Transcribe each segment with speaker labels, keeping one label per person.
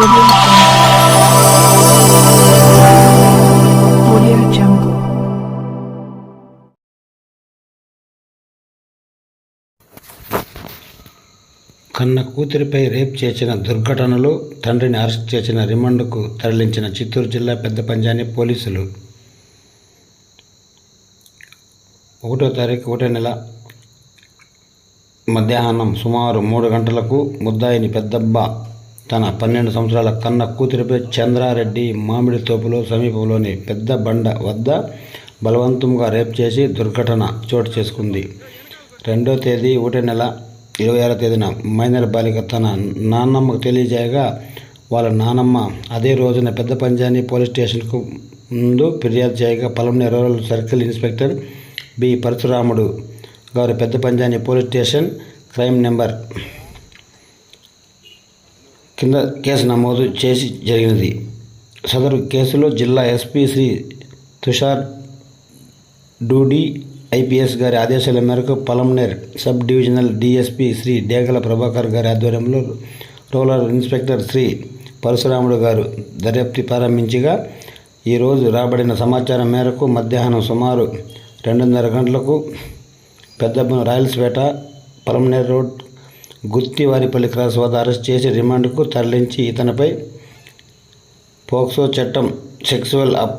Speaker 1: కన్న కూతురిపై రేప్ చేసిన దుర్ఘటనలో తండ్రిని అరెస్ట్ చేసిన రిమాండ్కు తరలించిన చిత్తూరు జిల్లా పెద్ద పంజాని పోలీసులు. ఒకటో తారీఖు ఒకటో నెల మధ్యాహ్నం సుమారు మూడు గంటలకు ముద్దాయిని పెద్దబ్బ తన పన్నెండు సంవత్సరాల కన్న కూతురిపై చంద్రారెడ్డి మామిడి తోపులో సమీపంలోని పెద్ద బండ వద్ద బలవంతంగా రేప్ చేసి దుర్ఘటన చోటు చేసుకుంది. రెండో తేదీ ఒకటో నెల ఇరవై ఆరో తేదీన మైనర్ బాలిక తన నాన్నమ్మకు తెలియజేయగా వాళ్ళ నానమ్మ అదే రోజున పెద్ద పంజాని పోలీస్ స్టేషన్కు ముందు ఫిర్యాదు చేయగా Palamaner rural circle inspector B Parashuramudu గారు Pedda Panjani police station crime number కింద కేసు నమోదు చేసి జరిగినది. సదరు కేసులో జిల్లా ఎస్పీ శ్రీ తుషార్ డూడి ఐపీఎస్ గారి ఆదేశాల మేరకు Palamaner sub divisional DSP Shri Degala Prabhakar గారి ఆధ్వర్యంలో రూరల్ ఇన్స్పెక్టర్ శ్రీ పరశురాముడు గారు దర్యాప్తు ప్రారంభించగా ఈరోజు రాబడిన సమాచారం మేరకు మధ్యాహ్నం సుమారు రెండున్నర గంటలకు పెద్దబ్బన రాయల్స్పేట పలమనేర్ రోడ్ గుత్తివారిపల్లి క్రాస్ వద్ద అరెస్ట్ చేసి రిమాండ్కు తరలించి ఇతనిపై పోక్సో చట్టం సెక్సువల్ అప్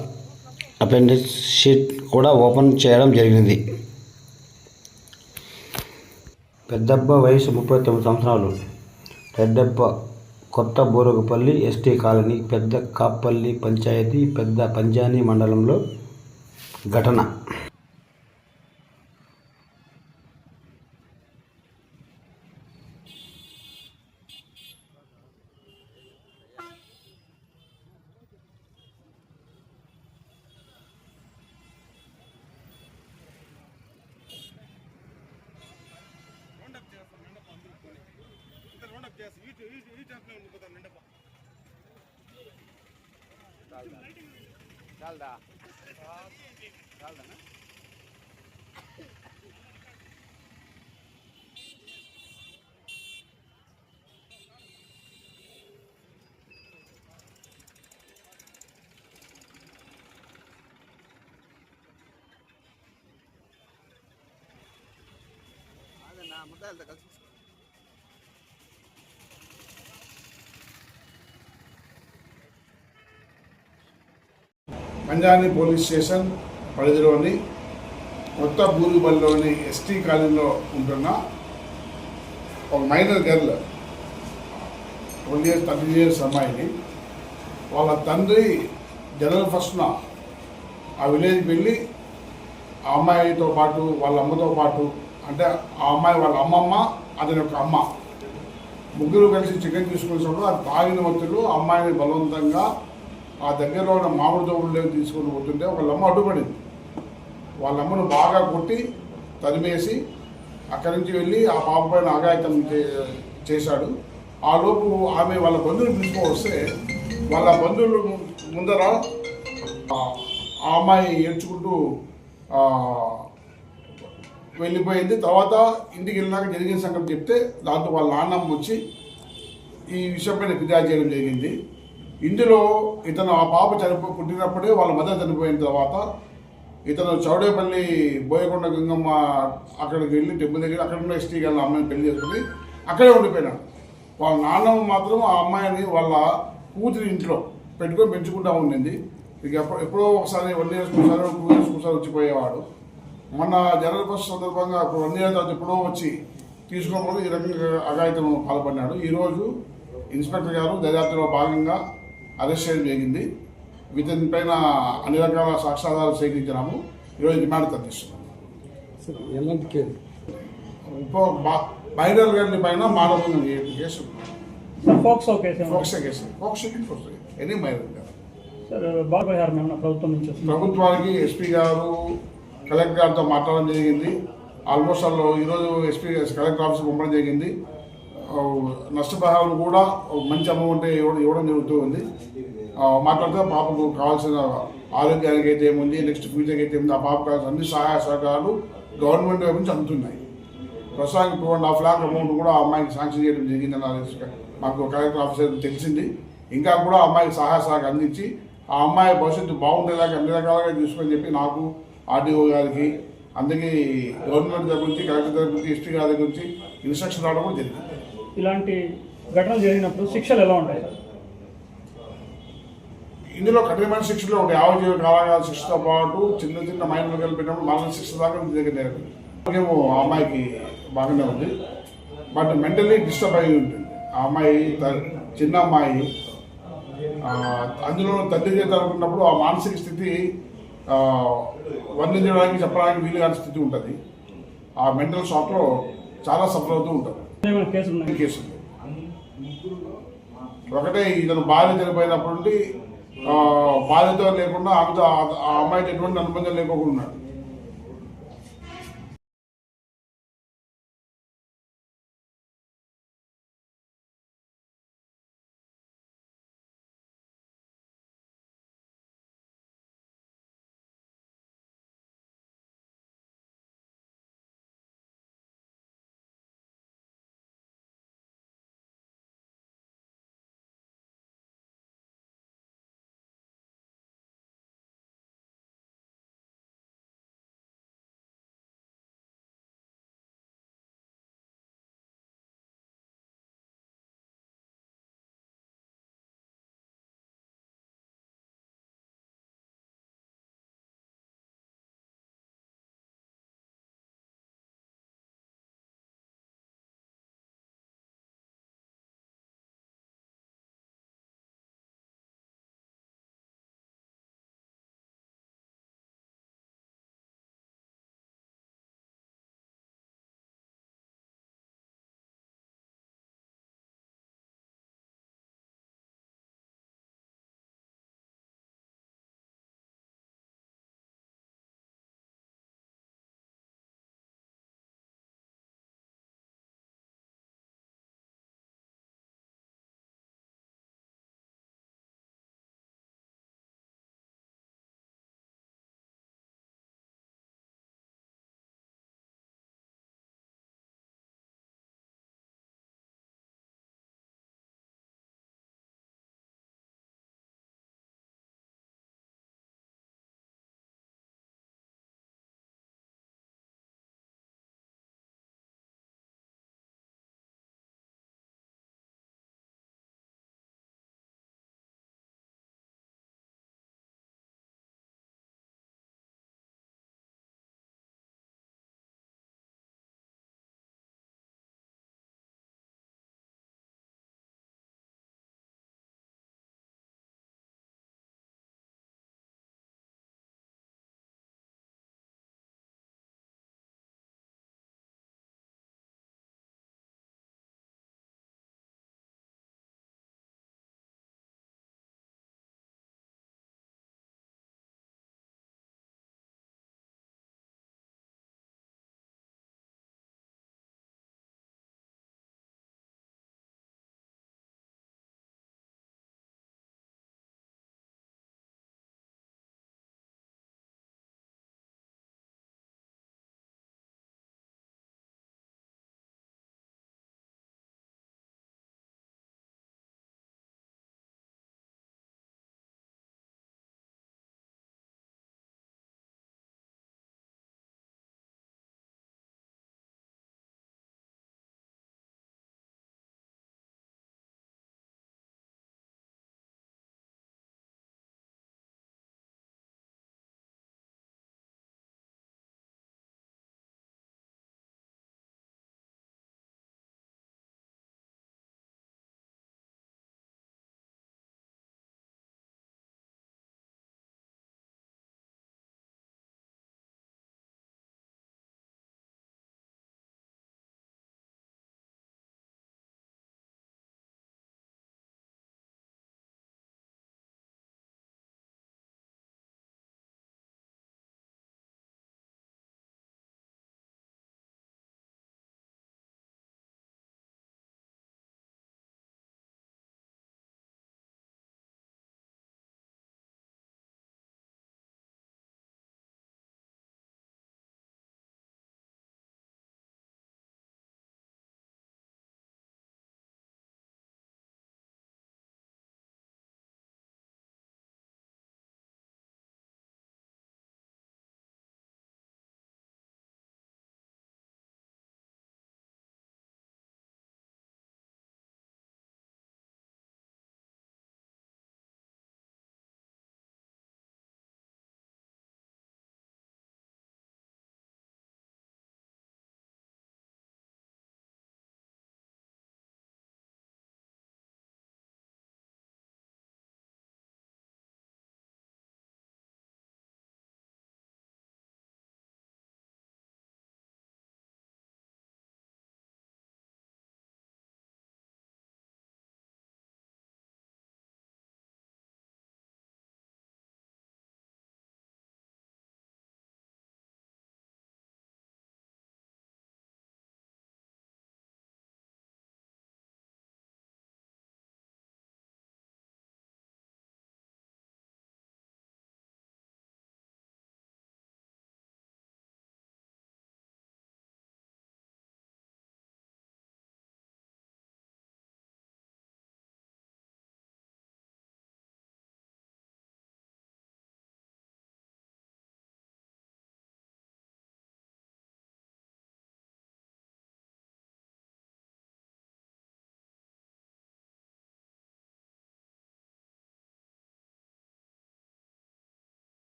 Speaker 1: అపెండిక్స్ షీట్ కూడా ఓపెన్ చేయడం జరిగింది. పెద్దబ్బ వయసు ముప్పై తొమ్మిది సంవత్సరాలు. రెడ్డబ్బ కొత్త బూరుగుపల్లి ఎస్టీ కాలనీ పెద్ద కాప్పల్లి పంచాయతీ పెద్ద పంజానీ మండలంలో ఘటన.
Speaker 2: చాలదా చాలదా అదే నా ముద్దాలతో కలిసి అంజాని పోలీస్ స్టేషన్ పరిధిలోని కొత్త బూరుబల్లిలోని ఎస్టీ కాలనీలో ఉంటున్న ఒక minor girl twenty years thirty years అమ్మాయిని వాళ్ళ తండ్రి జనరల్ ఫస్ట్న ఆ విలేజ్కి వెళ్ళి ఆ అమ్మాయితో పాటు వాళ్ళ అమ్మతో పాటు అంటే ఆ అమ్మాయి వాళ్ళ అమ్మమ్మ అతని యొక్క అమ్మ ముగ్గురు కలిసి చికెన్ తీసుకునేటప్పుడు అది తాగిన వ్యక్తులు అమ్మాయిని బలవంతంగా ఆ దగ్గరలో ఉన్న మామిడి తోపులు తీసుకొని పోతుంటే వాళ్ళమ్మ అడ్డుపడింది. వాళ్ళమ్మను బాగా కొట్టి తరిమేసి అక్కడి నుంచి వెళ్ళి ఆ పాప పైన ఆగాయతం చే- చేశాడు. ఆ లోపు ఆమె వాళ్ళ బంధువులు పిలుచుకొని వస్తే వాళ్ళ బంధువులు ముందర ఆ అమ్మాయి ఏడ్చుకుంటూ వెళ్ళిపోయింది. తర్వాత ఇంటికి వెళ్ళినాక జరిగిన సంగతి చెప్తే దాంతో వాళ్ళ నాన్నమ్మ వచ్చి ఈ విషయం పైన ఫిర్యాదు చేయడం జరిగింది. ఇందులో ఇతను ఆ పాప చనిపో పుట్టినప్పుడే వాళ్ళ మదర్ చనిపోయిన తర్వాత ఇతను చౌడేపల్లి బోయకొండ గంగమ్మ అక్కడికి వెళ్ళి టెంపుల్ దగ్గర అక్కడ ఉన్న ఎస్టీ గారి అమ్మాయిని పెళ్ళి చేసుకుని అక్కడే ఉండిపోయినాడు వాళ్ళ నాన్నమ్మ మాత్రం ఆ అమ్మాయిని వాళ్ళ కూతురి ఇంట్లో పెట్టుకొని పెంచుకుంటా ఉండింది. ఇక ఎప్పుడో ఎప్పుడో ఒకసారి వన్ ఇయర్స్ ఒకసారి టూ ఇయర్స్ ఒకసారి వచ్చిపోయేవాడు. మొన్న జనరల్ బస్ సందర్భంగా అప్పుడు వన్ ఇయర్ తర్వాత ఎప్పుడో వచ్చి తీసుకోకపోతే ఈ రకంగా అఘాయితం పాల్పడినాడు. ఈరోజు ఇన్స్పెక్టర్ గారు దర్యాప్తులో భాగంగా అరెస్ట్ చేయడం జరిగింది. ఇతని పైన అన్ని రకాల సాక్ష్యాధారాలు సేకరించినాము. ఈరోజు రిమాండ్ తప్పిస్తున్నాము
Speaker 3: ఎలాంటి కేసు?
Speaker 2: ఇంకో మైనర్ గారి పైన మానవ కేసు
Speaker 4: ఫోక్సో కేసు ఏమన్నా?
Speaker 2: POCSO case. POCSO POCSO any minor గారు.
Speaker 4: మేము ప్రభుత్వం నుంచి
Speaker 2: ప్రభుత్వానికి ఎస్పీ గారు కలెక్టర్ గారితో మాట్లాడడం జరిగింది. ఆల్మోస్ట్ వాళ్ళు ఈరోజు ఎస్పీ కలెక్టర్ ఆఫీస్కి పంపడం జరిగింది. నష్టపరిహారం కూడా మంచి అమౌంట్ ఇవ్వడం ఇవ్వడం జరుగుతూ ఉంది మాట్లాడితే పాపకు కావాల్సిన ఆరోగ్యానికి అయితే ఏముంది నెక్స్ట్ ఫ్యూచర్కి అయితే ఏముంది ఆ పాపకు కావాల్సిన అన్ని సహాయ సహకారాలు గవర్నమెంట్ వైపు నుంచి అందుతున్నాయి. ప్రస్తుతానికి two and half lakh amount కూడా ఆ అమ్మాయికి శాంక్షన్ చేయడం జరిగిందని మాకు కలెక్టర్ ఆఫీసర్ తెలిసింది. ఇంకా కూడా అమ్మాయికి సహాయ సహకారం అందించి ఆ అమ్మాయి భవిష్యత్తు బాగుండేలాగా అన్ని రకాలుగా చూసుకొని చెప్పి నాకు ఆర్డీఓ గారికి అందుకే గవర్నమెంట్ దగ్గర నుంచి కలెక్టర్ దగ్గర నుంచి ఎస్టీ గారి దగ్గర నుంచి ఇన్స్ట్రక్షన్ రావడం కూడా జరిగింది.
Speaker 4: ఇలాంటి ఘటనలు జరిగినప్పుడు శిక్షలు ఎలా ఉంటాయి? సార్
Speaker 2: ఇందులో కఠినమైన శిక్షలు ఉంటాయి. ఆవజీవ కాలాగాల శిక్షతో పాటు చిన్న చిన్న మైనర్ కలిపినప్పుడు మరణ శిక్ష దాకా మీ దగ్గర ఆ అమ్మాయికి బాగానే ఉంది. బట్ మెంటలీ డిస్టర్బ్ అయి ఉంటుంది. ఆ అమ్మాయి చిన్న అమ్మాయి అందులో తండ్రి చేత అనుకున్నప్పుడు ఆ మానసిక స్థితి వర్ణించడానికి చెప్పడానికి వీలు కాని స్థితి ఉంటుంది. ఆ మెంటల్ షాక్లో చాలా సఫర్ అవుతూ ఉంటుంది కేసు ఒకటే ఇతను భార్య చనిపోయినప్పటి నుండి భార్యతో లేకుండా ఆ- అమ్మాయికి ఎటువంటి అనుబంధం లేకుండా ఉన్నాడు.